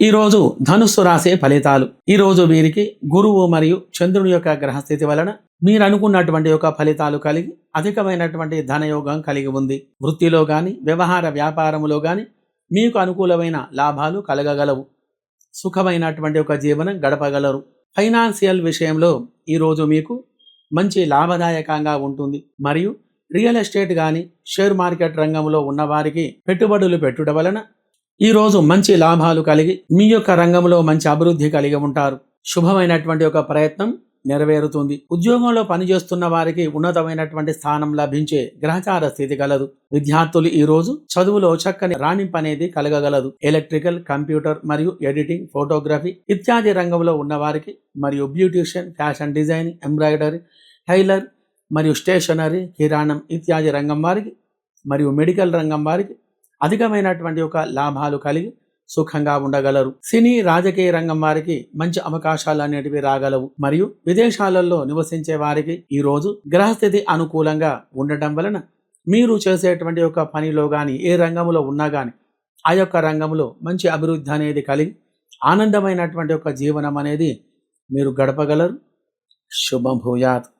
ఈరోజు ధనుస్సు రాసే ఫలితాలు. ఈ రోజు వీరికి గురువు మరియు చంద్రుని యొక్క గ్రహస్థితి వలన మీరు అనుకున్నటువంటి యొక్క ఫలితాలు కలిగి అధికమైనటువంటి ధనయోగం కలిగి ఉంది. వృత్తిలో గాని వ్యవహార వ్యాపారములో గాని మీకు అనుకూలమైన లాభాలు కలగగలవు. సుఖమైనటువంటి ఒక జీవనం గడపగలరు. ఫైనాన్షియల్ విషయంలో ఈరోజు మీకు మంచి లాభదాయకంగా ఉంటుంది. మరియు రియల్ ఎస్టేట్ కానీ షేర్ మార్కెట్ రంగంలో ఉన్నవారికి పెట్టుబడులు పెట్టుట వలన ఈరోజు మంచి లాభాలు కలిగి మీ యొక్క రంగంలో మంచి అభివృద్ధి కలిగి ఉంటారు. శుభమైనటువంటి ఒక ప్రయత్నం నెరవేరుతుంది. ఉద్యోగంలో పనిచేస్తున్న వారికి ఉన్నతమైనటువంటి స్థానం లభించే గ్రహచార స్థితి కలదు. విద్యార్థులు ఈ రోజు చదువులో చక్కని రాణింపు అనేది కలగగలదు. ఎలక్ట్రికల్ కంప్యూటర్ మరియు ఎడిటింగ్ ఫోటోగ్రఫీ ఇత్యాది రంగంలో ఉన్నవారికి మరియు beautician fashion design embroidery tailor మరియు స్టేషనరీ కిరాణం ఇత్యాది రంగం వారికి మరియు మెడికల్ రంగం వారికి అధికమైనటువంటి ఒక లాభాలు కలిగి సుఖంగా ఉండగలరు. సినీ రాజకీయ రంగం వారికి మంచి అవకాశాలు అనేటివి రాగలవు. మరియు విదేశాలలో నివసించే వారికి ఈ రోజు గ్రహస్థితి అనుకూలంగా ఉండటం వలన మీరు చేసేటువంటి ఒక పనిలో కానీ ఏ రంగంలో ఉన్నా కానీ ఆ యొక్క రంగంలో మంచి అభివృద్ధి అనేది కలిగి ఆనందమైనటువంటి ఒక జీవనం అనేది మీరు గడపగలరు. శుభం భూయాత్.